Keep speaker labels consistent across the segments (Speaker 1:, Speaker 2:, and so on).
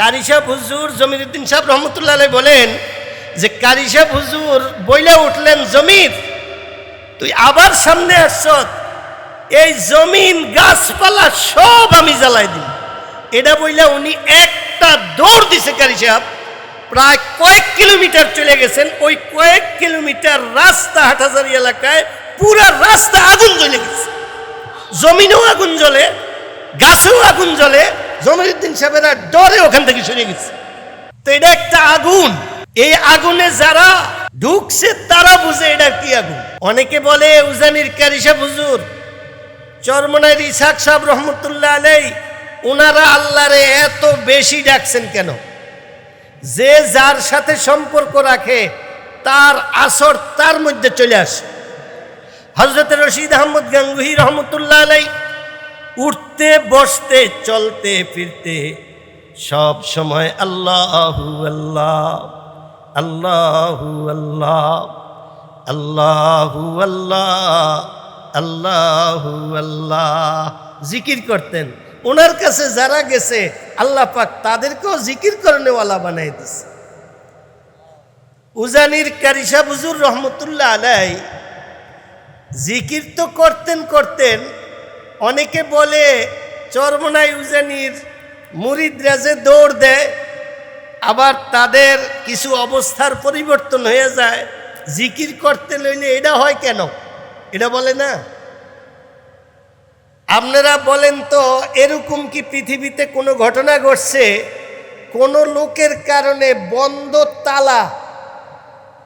Speaker 1: কারিসাব হুজুর জমিরুদ্দিন সাহেব রহমতুল্লাহ বলেন যে কারিসাব হুজুর বইলে উঠলেন জমির, তুই আবার সামনে আসছ এই জমিন গাছপালা সব আমি জ্বালাই দিই এটা বইলে উনি একটা দৌড় দিছে কারি সাহেব, প্রায় কয়েক কিলোমিটার চলে গেছেন, ওই কয়েক কিলোমিটার রাস্তা হাটাজারি এলাকায় পুরা রাস্তা আগুন জ্বলে গেছে। জমিনেও আগুন জ্বলে, গাছেও আগুন জ্বলে জমিরুদ্দিন সাহেবেরা ডরে ওখান থেকে সরে গেছে। তো এটা একটা আগুন। এই আগুনে যারা ঢুকছে, তারা বুঝে এটা কি আগুন। অনেকে বলে, উজানির কারিসা হুজুর চরমনার ইসাক সাহেব রহমতুল্লাহ আলাই ওনারা আল্লাহরে এত বেশি ডাকছেন কেন? যে যার সাথে সম্পর্ক রাখে, তার আসর তার মধ্যে চলে আসে। হজরত রশিদ আহমদ গাঙ্গুহি রহমতুল্লাহ আলাই উঠতে, বসতে, চলতে, ফিরতে, সব সময় আল্লাহু আল্লাহ আল্লাহু আল্লাহ আল্লাহু আল্লাহ আল্লাহু আল্লাহ। জিকির করতেন। ওনার কাছে যারা গেছে, আল্লাহ পাক তাদেরকেও জিকির করনেওয়ালা বানাই দিছে। উজানির কারিসা বুজুর রহমতুল্লাহ আলাই জিকির তো করতেন করতেন অনেকে বলে, চরমনাই উজানির মুরিদরা যে দৌড় দেয়, আবার তাদের কিছু অবস্থার পরিবর্তন হয়ে যায়। জিকির করতে লইলে এটা হয় কেন? এটা বলে না? আপনারা বলেন তো, এরকম কি পৃথিবীতে কোনো ঘটনা ঘটছে? কোনো লোকের কারণে বন্ধ তালা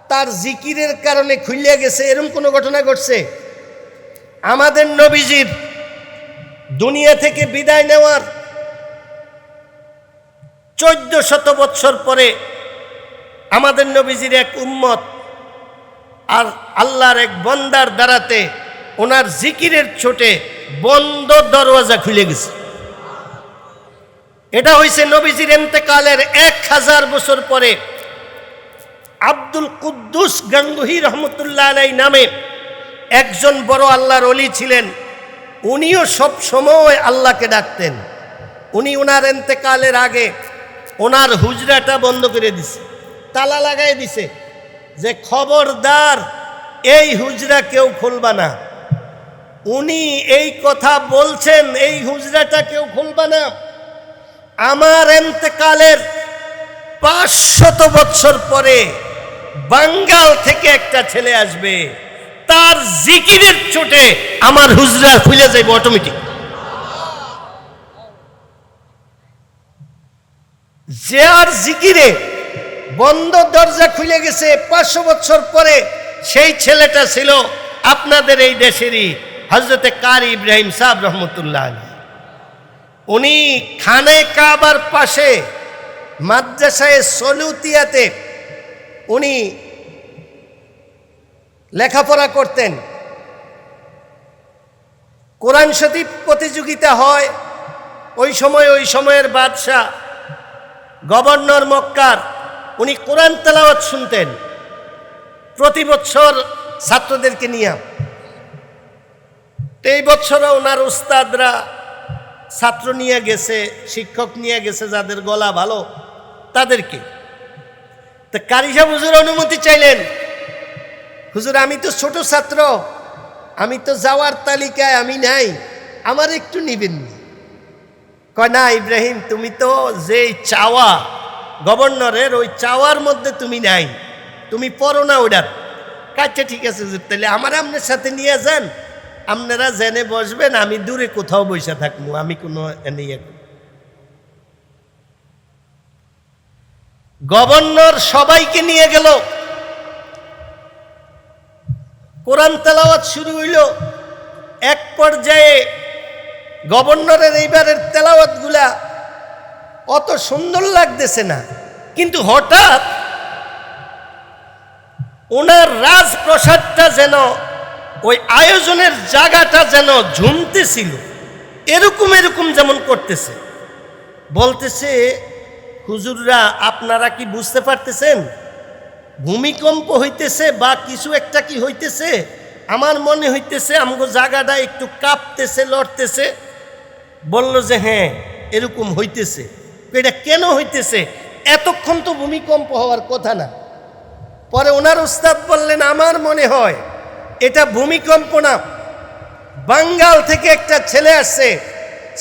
Speaker 1: তার জিকিরের কারণে খুলিয়া গেছে, এরকম কোনো ঘটনা ঘটছে? আমাদের নবীজির দুনিয়া থেকে বিদায় নেওয়ার চোদ্দ শত বৎসর পরে আমাদের নবীজির এক উম্মত আর আল্লাহর এক বন্দার দ্বারাতে ওনার জিকিরের ছোটে বন্ধ দরওয়াজা খুলে গেছে। এটা হয়েছে নবীজির এন্তেকালের এক হাজার বছর পরে আব্দুল কুদ্দুস গাঙ্গুহি রহমতুল্লাহ আলাই নামে একজন বড় আল্লাহর অলি ছিলেন। উনিও সব সময় আল্লাহকে ডাকতেন। উনি ওনার এন্তেকালের আগে ওনার হুজরাটা বন্ধ করে দিছে, তালা লাগাই দিছে যে, খবরদার, এই হুজরা কেউ খুলবা না। উনি এই কথা বলছেন, এই হুজরাটা কেউ খুলবা না। আমার এন্তেকালের পাঁচশত বৎসর পরে বাঙ্গাল থেকে একটা ছেলে আসবে। তার জিকিরের চোটে আমার হুজরা খুলে যাইব অটোমেটিক যে আর জিকিরে বন্ধ দরজা খুলে গেছে পাঁচশো বছর পরে, সেই ছেলেটা ছিল আপনাদের এই দেশেরই হজরতে কারি ইব্রাহিম সাহেব রহমতুল্লাহ আলী উনি খানে কাবার পাশে মাদ্রাসায় সলুতিয়াতে উনি লেখাপড়া করতেন। কোরআন শরীফ প্রতিযোগিতা হয়। ওই সময় ওই সময়ের বাদশাহ, গভর্নর মক্কার, উনি কোরআন তেলাওয়াত শুনতেন। প্রতি বছর ছাত্রদেরকে নিয়ে। এই বছরও ওনার উস্তাদরা ছাত্র নিয়ে গেছে, শিক্ষক নিয়ে গেছে যাদের গলা ভালো, তাদেরকে। তো কারিসা হুজুর অনুমতি চাইলেন। হুজুর, আমি তো ছোট ছাত্র, আমি তো যাওয়ার তালিকায় আমি নাই, আমার একটু নিবেন কয়, না ইব্রাহিম, তুমি তো যে চাওয়া, গভর্নরের ওই চাওয়ার মধ্যে তুমি নাই, তুমি পড়ো না ওটার কাছে ঠিক আছে হুজুর, তাহলে আমার আপনার সাথে নিয়ে যান, আপনারা জেনে বসবেন, আমি দূরে কোথাও বসে থাকব, আমি কোনো ইয়ে গভর্নর সবাইকে নিয়ে গেল। কোরআন তেলাওয়াত শুরু হইল। এক পর্যায়ে গভর্নরের এইবারের তেলাওয়াতগুলা অত সুন্দর লাগতেছে না। কিন্তু হঠাৎ ওনার রাজপ্রসাদটা যেন, ওই আয়োজনের জায়গাটা যেন ঝুমতেছিল। এরকম এরকম যেমন করতেছে। বলতেছে, হুজুররা, আপনারা কি বুঝতে পারতেছেন? ভূমিকম্প হইতেছে বা কিছু একটা কি হইতেছে? আমার মনে হইতেছে আমগো জায়গাটা একটু কাঁপতেছে, লড়তেছে। বলল যে হ্যাঁ এরকম হইতেছে। এটা কেন হইতেছে? এতক্ষণ তো ভূমিকম্প হওয়ার কথা না। পরে ওনার উস্তাদ বললেন, আমার মনে হয় এটা ভূমিকম্প না। বাঙ্গাল থেকে একটা ছেলে আসছে,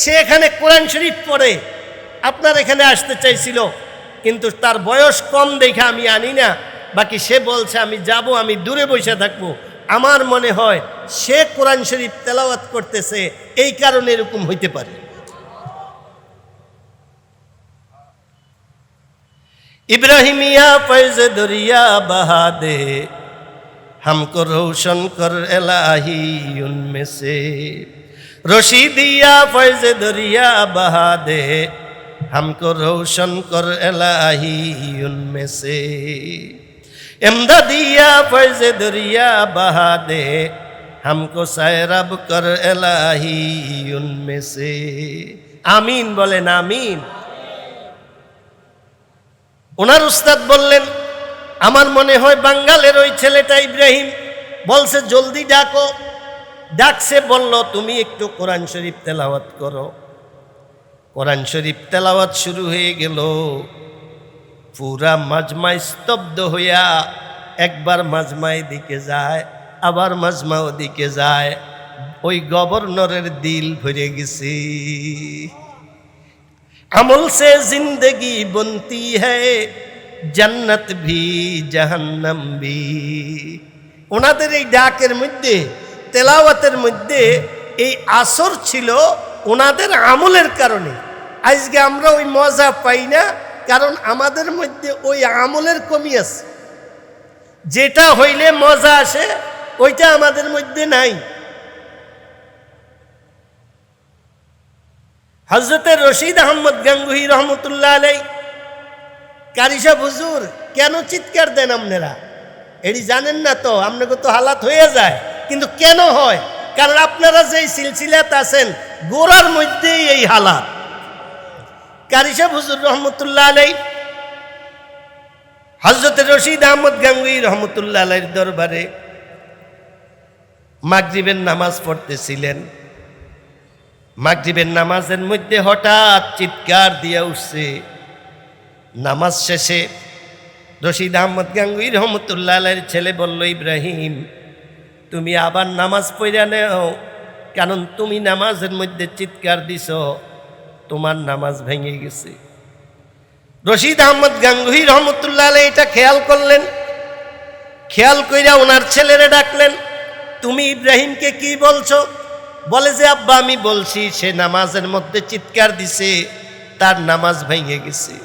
Speaker 1: সে এখানে কোরআন শরীফ পড়ে। আপনার এখানে আসতে চাইছিল, কিন্তু তার বয়স কম দেখে আমি আনি না। বাকি সে বলছে আমি যাব আমি দূরে বসে থাকবো আমার মনে হয় সে কোরআন শরীফ তেলাওয়াত করতেছে এই কারণে এরকম হইতে পারে इब्राहिमिया फैज दरिया बहा दे हमको रोशन कर इलाही उनमें से रशीदिया फैज दरिया बहा दे हमको रोशन कर इलाही उनमें से امدادیا فیض دریا بہا دے ہم کو سیرب کر الہی ان میں سے আমিন বলেন আমিন। ওনার উস্তাদ বললেন, আমার মনে হয় বাঙ্গালের ওই ছেলেটা ইব্রাহিম। বলছে, জলদি ডাকো। ডাকছে, বলল, তুমি একটু কোরআন শরীফ তেলাওয়াত করো। কোরআন শরীফ তেলাওয়াত শুরু হয়ে গেল। পুরা মাজমাই স্তব্ধ হইয়া একবার মাজমাই দিকে যায়, আবার মাজমা ওদিকে যায়। ওই গভর্নরের দিল ভরে গেছি। আমল সে জিন্দগি বন্তি হ্যায় জান্নাত ভি, জাহান্নাম ভি। ওনাদের এই ডাকের মধ্যে, তেলাওয়াতের মধ্যে এই আসর ছিল ওনাদের আমলের কারণে। আজকে আমরা ওই মজা পাই না কারণ আমাদের মধ্যে ওই আমলের কমি আছে। যেটা হইলে মজা আসে, ওইটা আমাদের মধ্যে নাই। হজরতে রশিদ আহমদ গাঙ্গুহি রহমতুল্লাহ আলাই কারিসা হুজুর, কেন চিৎকার দেন আপনারা? এটি জানেন না তো আপনাকে তো হালাত হয়ে যায়, কিন্তু কেন হয়? কারণ আপনারা যেই সিলসিলাত আছেন, গোড়ার মধ্যেই এই হালাত। কারিসা হুজুর রহমতুল্লাহ আলাই হজরত রশিদ আহমদ গাঙ্গুই রহমতুল্লাহ আলাইর দরবারে মাগরিবের নামাজ পড়তেছিলেন। মাগরিবের নামাজের মধ্যে হঠাৎ চিৎকার দিয়া উঠছে। নামাজ শেষে রশিদ আহমদ গাঙ্গুই রহমতুল্লাহ আলাইয়ের ছেলে বলল, ইব্রাহিম, তুমি আবার নামাজ পড়া নেও, কারণ তুমি নামাজের মধ্যে চিৎকার দিছ। তোমার নামাজ ভেঙে গেছে। রশিদ আহমদ গাঙ্গুহি রহমতুল্লাহ এটা খেয়াল করলেন। খেয়াল কইরা ওনার ছেলেরে ডাকলেন, তুমি ইব্রাহিমকে কি বলছো? বলে যে, আব্বা, আমি বলছি, সে নামাজের মধ্যে চিৎকার দিছে, তার নামাজ ভেঙে গেছে।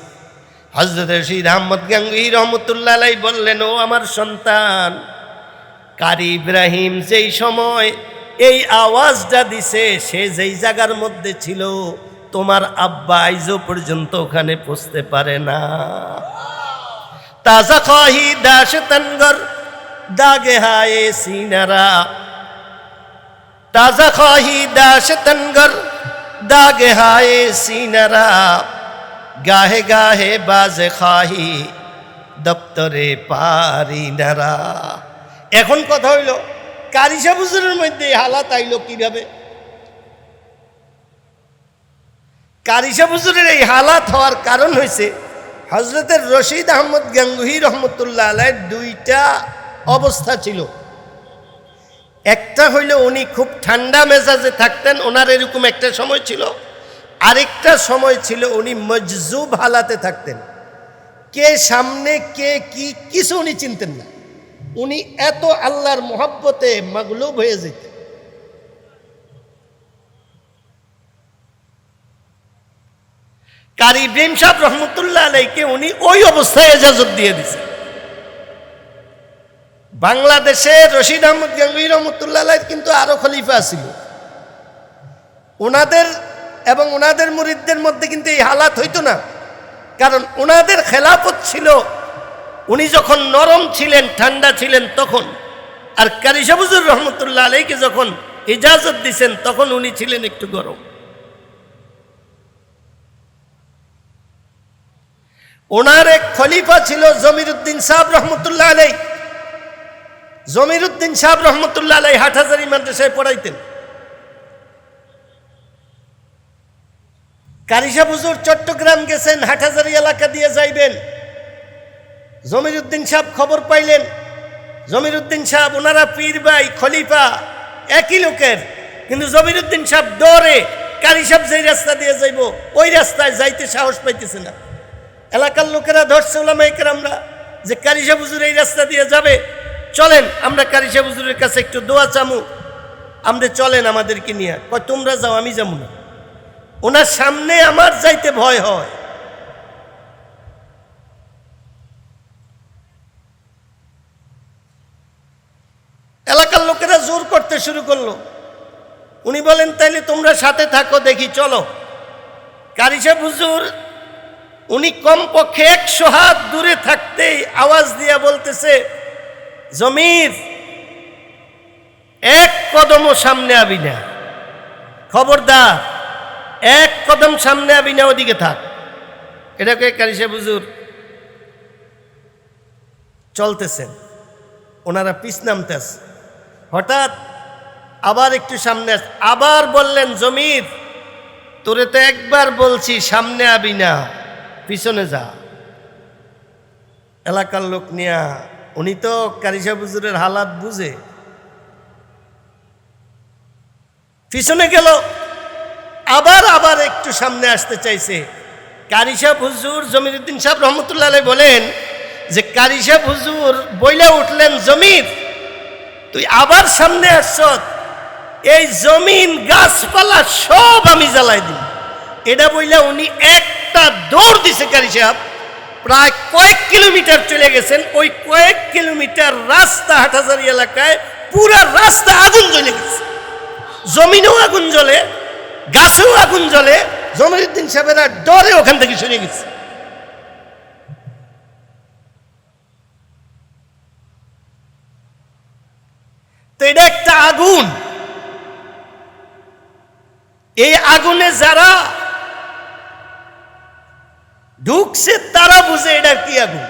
Speaker 1: হজরত রশিদ আহমদ গাঙ্গুহি রহমতুল্লাহ বললেন, ও আমার সন্তান, কারি ইব্রাহিম যেই সময় এই আওয়াজটা দিছে, সে যেই জায়গার মধ্যে ছিল তোমার আব্বা আইজও পর্যন্ত ওখানে পৌঁছতে পারে না। তাজা খাহি দাস তনগর দাগে হায়ে সিনারা। তাজা খাহি দাস তনগর দাগে হায়ে সিনারা। গাহে গাহে বাজে খাহি, দপ্তরে পারি নারা। এখন কথা হইল কারিসা বুজুরের মধ্যে হালাত আইলো কীভাবে? কারিসা বুজুরের এই হালাত হওয়ার কারণ হয়েছে হজরতের রশিদ আহমদ গাঙ্গুহি রহমতুল্লাহ আলাই দুইটা অবস্থা ছিল। একটা হইলে উনি খুব ঠান্ডা মেজাজে থাকতেন, ওনার এরকম একটা সময় ছিল। আরেকটা সময় ছিল উনি মজজুব হালাতে থাকতেন। কে সামনে, কে কি, কিছু উনি চিনতেন না। উনি এত আল্লাহর মোহাব্বতে মাগলুব হয়ে যেতেন। কারি ইব্রাহিম সাহেব রহমতুল্লাহ আলাইকে উনি ওই অবস্থায় এজাজত দিয়ে দিছে। বাংলাদেশে রশিদ আহমদ গাঙ্গুই রহমতুল্লাহ আলাই কিন্তু আরও খলিফা ছিল। ওনাদের এবং ওনাদের মুরিদদের মধ্যে কিন্তু এই হালাত হইতো না। কারণ ওনাদের খেলাফত ছিল, উনি যখন নরম ছিলেন, ঠান্ডা ছিলেন তখন, আর কারিসাবুজুর রহমতুল্লাহ আলাইকে যখন ইজাজত দিছেন তখন উনি ছিলেন একটু গরম। ওনার এক খলিফা ছিল জমিরুদ্দিন সাহেব রহমতুল্লাহ আলাই জমিরুদ্দিন সাহেব রহমতুল্লাহ আলাই হাটহাজারি মাদ্রাসায় পড়াইতেন। কারিসা হুজুর চট্টগ্রাম গেছেন, হাটহাজারি এলাকা দিয়ে যাইবেন। জমিরুদ্দিন সাহেব খবর পাইলেন, জমিরুদ্দিন সাহেব ওনারা পীর ভাই, খলিফা, একই লোকের, কিন্তু জমিরুদ্দিন সাহেব ডরে কারি সাহেব যেই রাস্তা দিয়ে যাইব, ওই রাস্তায় যাইতে সাহস পাইতেছে না। এলাকার লোকেরা, ধরছে ওলামাইকের আমরা, যে কারিশা সাহেব হুজুর এই রাস্তা দিয়ে যাবে। চলেন, আমরা কারিশা সাহেব হুজুরের কাছে একটু দোয়া চামু। আমরা চলেন আমাদেরকে নিয়ে। কয়, তোমরা যাও, আমি যাব না। ওনার সামনে আমার যাইতে ভয় হয়। এলাকার লোকেরা জোর করতে শুরু করল। উনি বলেন, তাইলে তোমরা সাথে থাকো, দেখি, চলো। কারিশা হুজুর উনি কমপক্ষে একশো হাত দূরে থাকতেই আওয়াজ দিয়া বলতেছে, জমির, এক কদমও সামনে আবি না। খবরদার, এক কদম সামনে আবি না, ওদিকে থাক। এটাকে কারিসা হুজুর? চলতেছেন। ওনারা পিস নামতেছে। হঠাৎ আবার একটু সামনে আবার বললেন, জমির, তোরে তো একবার বলছি সামনে আবি না। পিছনে যা। এলাকার লোক নিয়া, উনি তো কারিসা বুজুরের হালাত বুঝে। পিছনে গেল, আবার আবার একটু সামনে আসতে চাইছে। কারিসা হুজুর জমিরুদ্দিন সাহেব রহমতুল্লাহ বলেন যে কারিসা হুজুর বইলা উঠলেন জমির, তুই আবার সামনে আসছ। এই জমিন, গাছপালা সব আমি জ্বালাই দিই এটা বইলা উনি একটা দৌড় দিছে কারি সাহেব। প্রায় কয়েক কিলোমিটার চলে গেছেন। ওই কয়েক কিলোমিটার রাস্তা হাটাজারি এলাকায় পুরা রাস্তা আগুন জ্বলে গেছে। জমিনেও আগুন জ্বলে, গাছেও আগুন জ্বলে। জমিরুদ্দিন সাহেবেরা ডরে ওখান থেকে সরে গেছে। তো এটা একটা আগুন। এই আগুনে যারা ঢুকছে তারা বুঝে এটা কি আগুন?